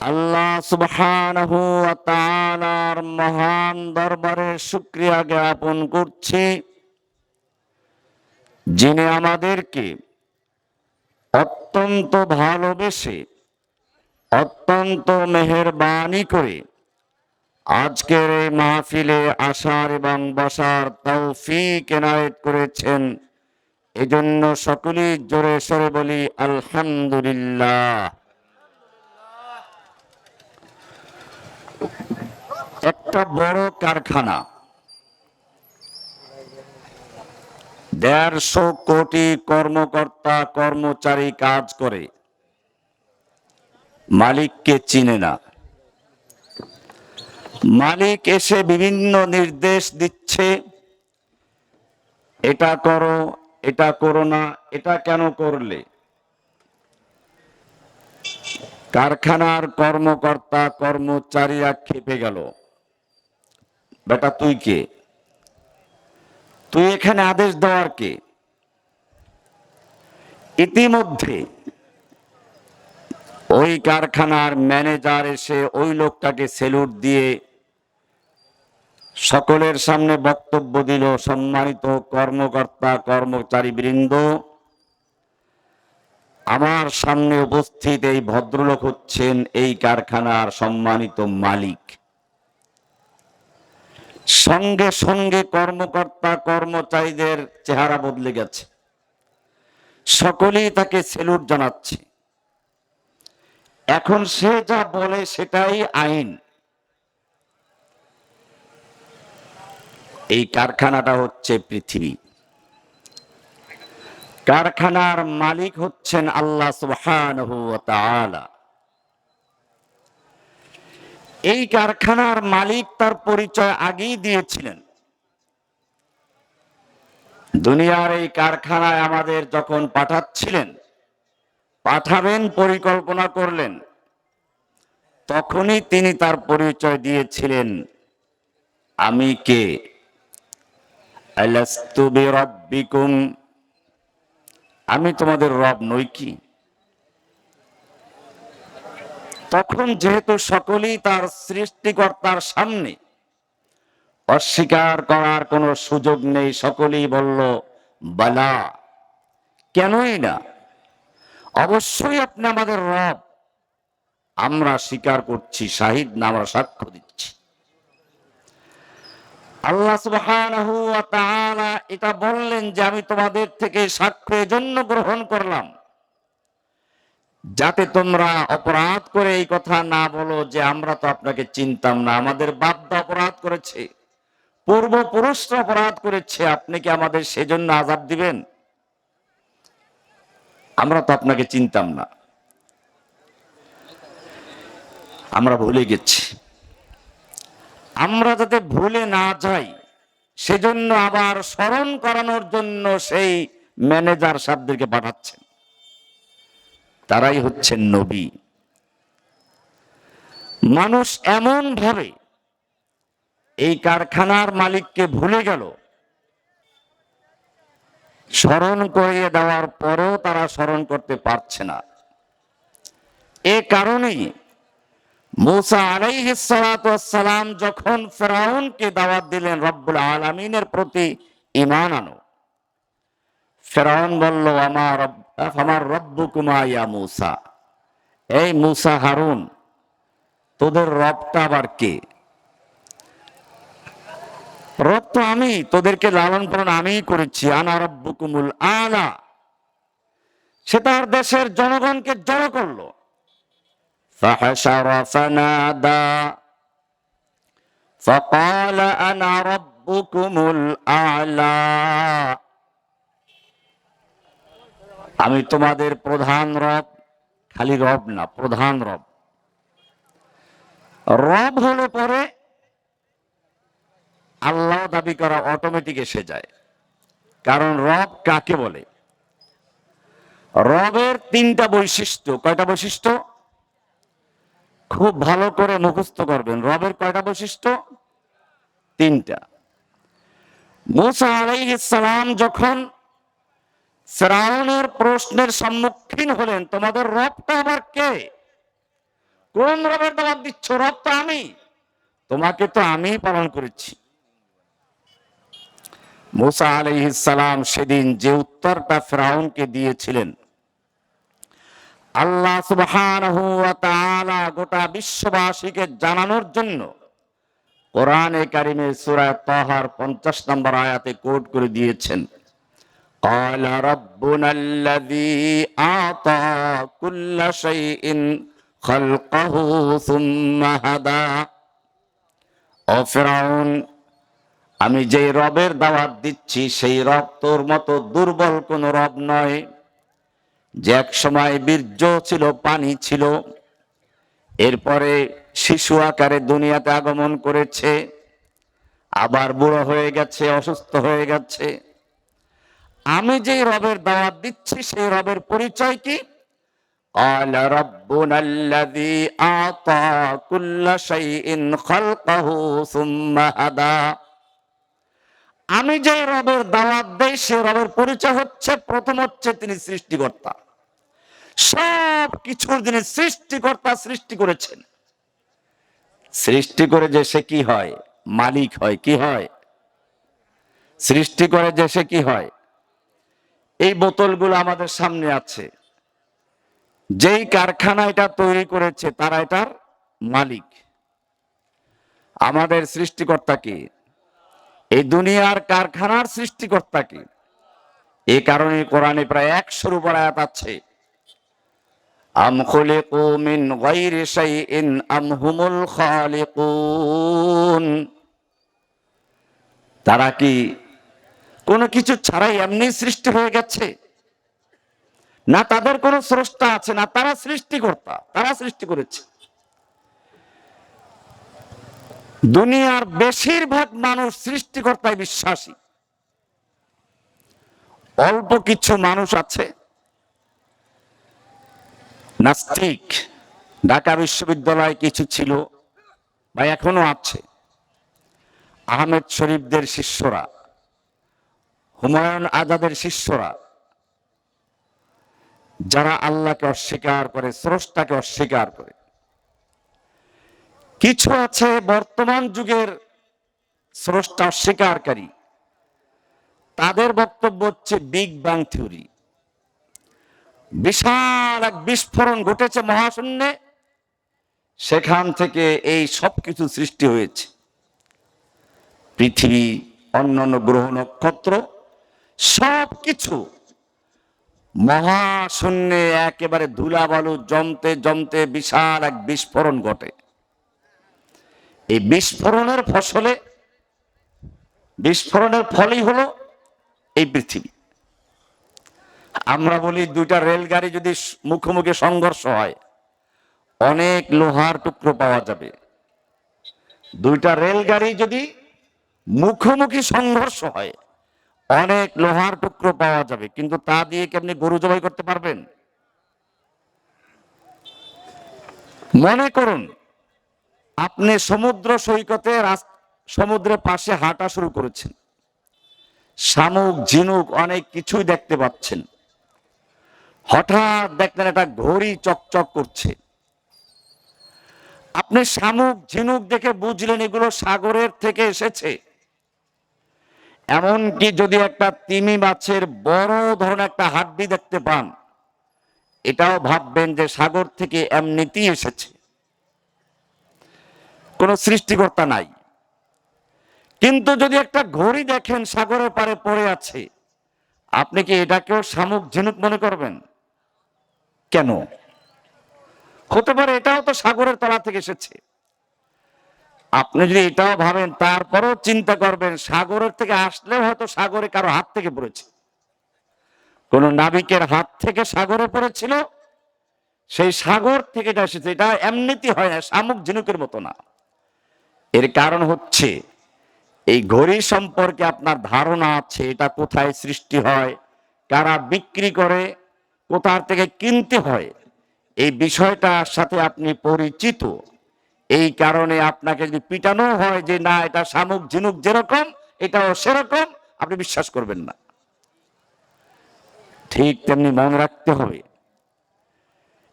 আল্লাহ সুবহানাহু ওয়া তাআলার মহান দরবারে শুকরিয়া জ্ঞাপন করছি। যিনি আমাদেরকে অত্যন্ত ভালোবেসে, অত্যন্ত মেহেরবানি করে আজকের এই মাহফিলে আসার এবং বসার তৌফিক এনায়েত করেছেন, এজন্য সকলেই জোরে সরে বলি, আলহামদুলিল্লাহ। একটা বড় কারখানা। দেড়শো কোটি কর্মকর্তা, কর্মচারী কাজ করে। মালিককে চিনে না। মালিক এসে বিভিন্ন নির্দেশ দিচ্ছে, এটা করো এটা করো না, এটা কেন করলে? কারখানার কর্মকর্তা কর্মচারীরা খেপে গেল। বেটা, তুই কে? তুই এখানে আদেশ দেওয়ার কে? ইতিমধ্যে ওই কারখানার ম্যানেজার এসে ওই লোকটাকে সেলুট দিয়ে সকলের সামনে বক্তব্য দিল। সম্মানিত কর্মকর্তা কর্মচারী বৃন্দ আমার সামনে উপস্থিত এই ভদ্রলোক হচ্ছেন এই কারখানার সম্মানিত মালিক। সঙ্গে সঙ্গে কর্মকর্তা কর্মচারীদের চেহারা বদলে গেছে। সকলেই তাকে সেলুট জানাচ্ছে। এখন সে যা বলে সেটাই আইন। এই কারখানাটা হচ্ছে পৃথিবী। কারখানার মালিক হচ্ছেন আল্লাহ ওয়া এই কারখানার মালিক তার পরিচয় আগেই দিয়েছিলেন। দুনিয়ার এই কারখানায় আমাদের যখন পাঠাচ্ছিলেন, পাঠাবেন, পরিকল্পনা করলেন, তখনই তিনি তার পরিচয় দিয়েছিলেন, আমি কে? আলাস্তু বিরাব্বিকুম আমি তোমাদের রব নই কি? তখন যেহেতু সকলেই তার সৃষ্টিকর্তার সামনে অস্বীকার করার কোনো সুযোগ নেই, সকলেই বলল, বালা, কেনই না? অবশ্যই আপনি আমাদের রব। আমরা স্বীকার করছি, শাহিদ না, আমরা সাক্ষ্য দিচ্ছি। আল্লাহ তাআলা এটা বললেন যে আমি তোমাদের থেকে সাক্ষ্য এজন্য গ্রহণ করলাম। যাতে তোমরা অপরাধ করে এই কথা না বলো যে আমরা তো আপনাকে চিনতাম না, আমাদের বাপদা অপরাধ করেছে, পূর্বপুরুষরা অপরাধ করেছে, আপনি কি আমাদের সেজন্য আজাব দিবেন? আমরা তো আপনাকে চিনতাম না। আমরা ভুলে গেছি। আমরা যাতে ভুলে না যাই, সেজন্য আবার স্মরণ করানোর জন্য সেই ম্যানেজার সাহেবদেরকে পাঠাচ্ছেন। তারাই হচ্ছেন নবী। মানুষ এমন ভাবে এই কারখানার মালিককে ভুলে গেল, স্মরণ করিয়ে দেওয়ার পরও তারা স্মরণ করতে পারছে না। এ কারণেই মুসা আলাইহিসালাম যখন ফেরাউনকে দাওয়াত দিলেন, রব্বুল আলমিনের প্রতি ইমান আনো। ফেরাউন বলল আমার আমার রব্বু কুমাইয়া মুসা? এই মুসা হারুন, তোদের রবটা আবার কে? রব তো আমি, তোদেরকে লালন পালন আমিই করেছি। আনা রব্বুকুমুল আলা। সে তার দেশের জনগণকে জড়ো করল। فحشر فنادى فقال انا ربكم الاعلى আমি তোমাদের প্রধান রব খালি রব না প্রধান রব রব হলে পরে আল্লাহ দাবি করা অটোমেটিক এসে যায় কারণ রব কাকে বলে রবের তিনটা বৈশিষ্ট্য কয়টা বৈশিষ্ট্য খুব ভালো করে মুখস্থ করবেন। রবের কয়টা বৈশিষ্ট্য? তিনটা। মুসা আলাইহিস সালাম যখন ফেরাউনের প্রশ্নের সম্মুখীন হলেন, তোমাদের রবটা আবার কে? কোন রবের দাওয়াত দিচ্ছ? রব তো আমি। তোমাকে তো আমি পালন করেছি। মুসা আলাইহিসসালাম সেদিন যে উত্তরটা ফেরাউনকে দিয়েছিলেন আল্লাহ সুবহান গোটা বিশ্ববাসীকে জানানোর জন্য কোরআনে কারিমে সুরায় তাহার পঞ্চাশ নম্বর আয়াতে কোট করে দিয়েছেন। قال ربنا الذي أعطى كل شيء خلقه ثم ও আমি যেই রবের দাওয়াত দিচ্ছি, সেই রব তোর মতো দুর্বল কোনো রব নয়। যে এক সময় বীর্য ছিল, পানি ছিল, এরপরে শিশু আকারে দুনিয়াতে আগমন করেছে, আবার বুড়ো হয়ে গেছে, অসুস্থ হয়ে গেছে। আমি যে রবের দাওয়াত দিচ্ছি, সেই রবের পরিচয় কি? قال ربنا الذي أعطى كل شيء আমি যে রবের দাওয়াত দেই, সে রবের পরিচয় হচ্ছে, প্রথম হচ্ছে তিনি সৃষ্টিকর্তা। সব কিছুর যিনি সৃষ্টিকর্তা, সৃষ্টি করেছেন। সৃষ্টি করে যে সে কি হয়? মালিক হয়, কি হয়? সৃষ্টি করে যে সে কি হয়? এই বোতলগুলো আমাদের সামনে আছে। যেই কারখানা এটা তৈরি করেছে, তারা এটার মালিক। আমাদের সৃষ্টিকর্তা কি? এই দুনিয়ার কারখানার সৃষ্টিকর্তা কি? এই কারণে কোরআনে প্রায় একশোর উপর আয়াত আছে, আম তারা কি কোনো কিছু ছাড়াই এমনি সৃষ্টি হয়ে গেছে? না তাদের কোনো স্রষ্টা আছে, না তারা সৃষ্টিকর্তা, তারা সৃষ্টি করেছে। দুনিয়ার বেশিরভাগ মানুষ সৃষ্টিকর্তায় বিশ্বাসী। অল্প কিছু মানুষ আছে, নাস্তিক। ঢাকা বিশ্ববিদ্যালয় কিছু ছিল বা এখনও আছে। আহমেদ শরীফদের শিষ্যরা, হুমায়ুন আজাদের শিষ্যরা, যারা আল্লাহকে অস্বীকার করে, স্রষ্টাকে অস্বীকার করে। কিছু আছে বর্তমান যুগের স্রষ্টা অস্বীকারী। তাদের বক্তব্য হচ্ছে বিগ ব্যাং থিওরি বিশাল এক বিস্ফোরণ ঘটেছে মহাশূন্যে, সেখান থেকে এই সব কিছু সৃষ্টি হয়েছে। পৃথিবী, অন্যান্য গ্রহ নক্ষত্র সব কিছু মহাশূন্যে একেবারে ধুলাবালু, জমতে জমতে বিশাল এক বিস্ফোরণ ঘটে। এই বিস্ফোরণের ফসলে বিস্ফোরণের ফলই হলো এই পৃথিবী। আমরা বলি দুইটা রেলগাড়ি যদি মুখোমুখি সংঘর্ষ হয়, অনেক লোহার টুকরো পাওয়া যাবে। দুইটা রেলগাড়ি যদি মুখোমুখি সংঘর্ষ হয়, অনেক লোহার টুকরো পাওয়া যাবে। কিন্তু তা দিয়ে কি আপনি গরু জবাই করতে পারবেন? মনে করুন আপনি সমুদ্র সৈকতে সমুদ্রের পাশে হাঁটা শুরু করেছেন। শামুক, ঝিনুক অনেক কিছুই দেখতে পাচ্ছেন। হঠাৎ দেখলেন একটা ঘড়ি চকচক করছে। আপনি শামুক, ঝিনুক দেখে বুঝলেন এগুলো সাগরের থেকে এসেছে। এমনকি যদি একটা তিমি মাছের বড় ধরনের একটা হাড্ডি দেখতে পান, এটাও ভাববেন যে সাগর থেকে এমনিতেই এসেছে। কোনো সৃষ্টিকর্তা নাই। কিন্তু যদি একটা ঘড়ি দেখেন সাগরের পারে পড়ে আছে, আপনি কি এটাকেও শামুক ঝিনুক মনে করবেন? কেন? হতে পারে এটাও তো সাগরের তলা থেকে এসেছে। আপনি যদি এটাও ভাবেন, তারপরেও চিন্তা করবেন, সাগরের থেকে আসলেও হয়তো সাগরে কারও হাত থেকে পড়েছে। কোন নাবিকের হাত থেকে সাগরে পড়েছিল, সেই সাগর থেকে এটা এসেছে। এটা এমনিতে হয় না, শামুক ঝিনুকের মতো না। এর কারণ হচ্ছে, এই ঘড়ি সম্পর্কে আপনার ধারণা আছে, এটা কোথায় সৃষ্টি হয়, কারা বিক্রি করে, কোথার থেকে কিনতে হয়, এই বিষয়টার সাথে আপনি পরিচিত। এই কারণে আপনাকে যদি পিটানো হয় যে না, এটা শামুক ঝিনুক যেরকম, এটাও সেরকম, আপনি বিশ্বাস করবেন না। ঠিক তেমনি মনে রাখতে হবে,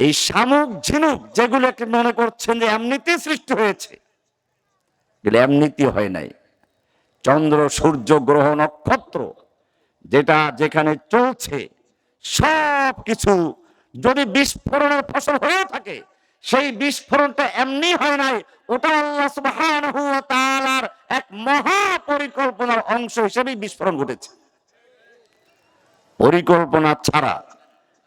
এই শামুক ঝিনুক যেগুলোকে মনে করছেন যে এমনিতে সৃষ্টি হয়েছে এগুলো এমনিতে হয় নাই। চন্দ্র, সূর্য, গ্রহ, নক্ষত্র, যেটা যেখানে চলছে সব কিছু যদি বিস্ফোরণের ফসল হয়ে থাকে, সেই বিস্ফোরণটা এমনি হয় নাই, ওটা আল্লাহ এক মহা পরিকল্পনার অংশ হিসেবেই বিস্ফোরণ ঘটেছে। পরিকল্পনা ছাড়া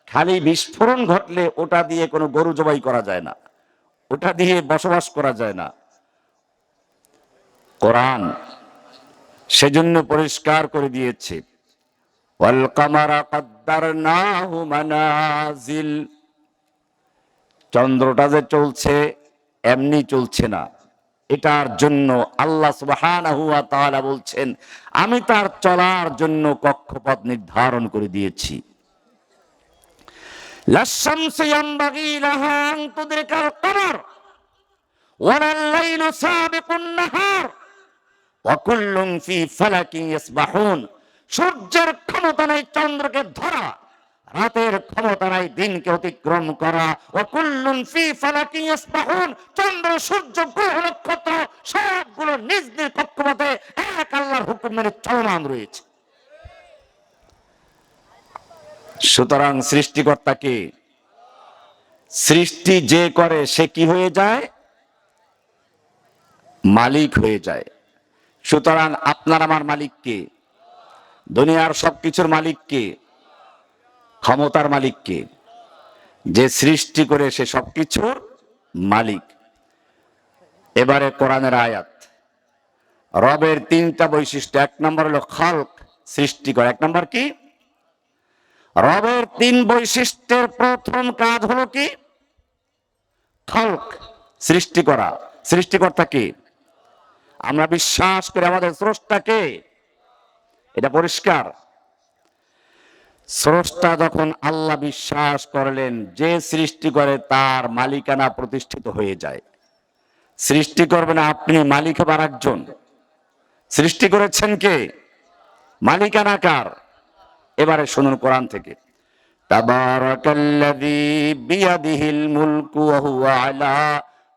খালি বিস্ফোরণ ঘটলে ওটা দিয়ে কোনো গরু জবাই করা যায় না। ওটা দিয়ে বসবাস করা যায় না। কোরআন সেজন্য পরিষ্কার করে দিয়েছে। চন্দ্রটা যে চলছে, এমনি চলছে না। এটার জন্য আল্লাহ তাআলা বলছেন, আমি তার চলার জন্য কক্ষপথ নির্ধারণ করে দিয়েছি। লাহা সূর্যের ক্ষমতা নাই, চন্দ্রকে ধরা। রাতের ক্ষমতা নাই, দিনকে অতিক্রম করা। চন্দ্র, সূর্য, গ্রহ, নক্ষত্র সবগুলো নিজ নিজ কক্ষপথে এক আল্লাহর হুকুম মেনে চলমান রয়েছে। সুতরাং সৃষ্টিকর্তা সৃষ্টিকর্তাকে সৃষ্টি যে করে, সে কি হয়ে যায়? মালিক হয়ে যায়। সুতরাং আপনার আমার মালিক কে? দুনিয়ার সবকিছুর মালিক কে? ক্ষমতার মালিক কে? যে সৃষ্টি করে সে সবকিছুর মালিক। এবারে কোরআনের আয়াত। রবের তিনটা বৈশিষ্ট্য। এক নম্বর হলো খালক সৃষ্টি করে। এক নম্বর কি? রবের তিন বৈশিষ্ট্যের প্রথম কাজ হলো কি? খালক সৃষ্টি করা। সৃষ্টিকর্তা কি? আমরা বিশ্বাস করি আমাদের স্রষ্টাকে এটা পরিষ্কার। স্রষ্টা যখন আল্লাহ বিশ্বাস করলেন, যে সৃষ্টি করে তার মালিকানা প্রতিষ্ঠিত হয়ে যায়। সৃষ্টি করবেন আপনি মালিক হবার একজন সৃষ্টি করেছেন কে? মালিকানা কার? এবারে শুনুন কোরআন থেকে। তাবারাকাল্লাযী বিয়াদিহিল মুলকু ওয়া হুয়া আলা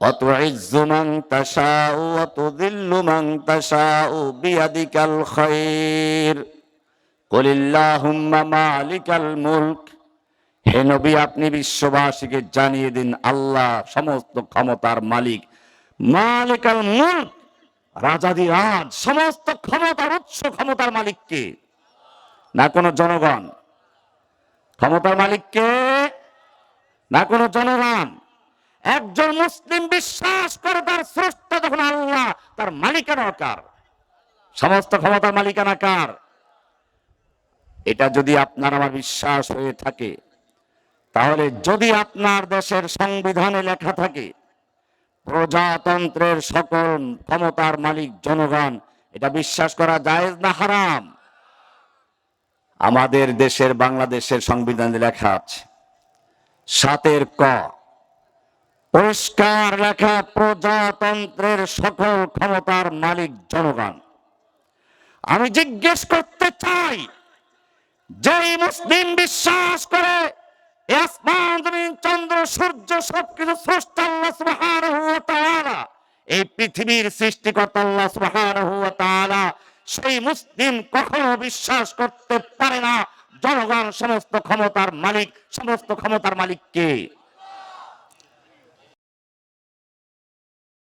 وتعز من تشاء وتذل من تشاء بيدك الخير قل اللهم مالك الملك হে নবী আপনি বিশ্ববাসীকে জানিয়ে দিন আল্লাহ সমস্ত ক্ষমতার মালিক মালিকাল মুলক রাজাদি রাজ সমস্ত ক্ষমতার উৎস ক্ষমতার মালিককে না কোনো জনগণ ক্ষমতার মালিককে না কোনো জনগণ একজন মুসলিম বিশ্বাস করে তার স্রষ্টা যখন আল্লাহ, তার মালিকানা কার? সমস্ত ক্ষমতার মালিকানা কার? এটা যদি আপনার আমার বিশ্বাস হয়ে থাকে, তাহলে যদি আপনার দেশের সংবিধানে লেখা থাকে, প্রজাতন্ত্রের সকল ক্ষমতার মালিক জনগণ, এটা বিশ্বাস করা জায়েজ না হারাম? আমাদের দেশের বাংলাদেশের সংবিধানে লেখা আছে, সাতের ক পরিষ্কার লেখা প্রজাতন্ত্রের সকল ক্ষমতার মালিক জনগণ। আমি জিজ্ঞেস করতে চাই, যেই মুসলিম বিশ্বাস করে চন্দ্র, সূর্য সবকিছু স্রষ্টা এই পৃথিবীর সৃষ্টিকর্তা সেই মুসলিম কখনো বিশ্বাস করতে পারে না, জনগণ সমস্ত ক্ষমতার মালিক, সমস্ত ক্ষমতার মালিক কে?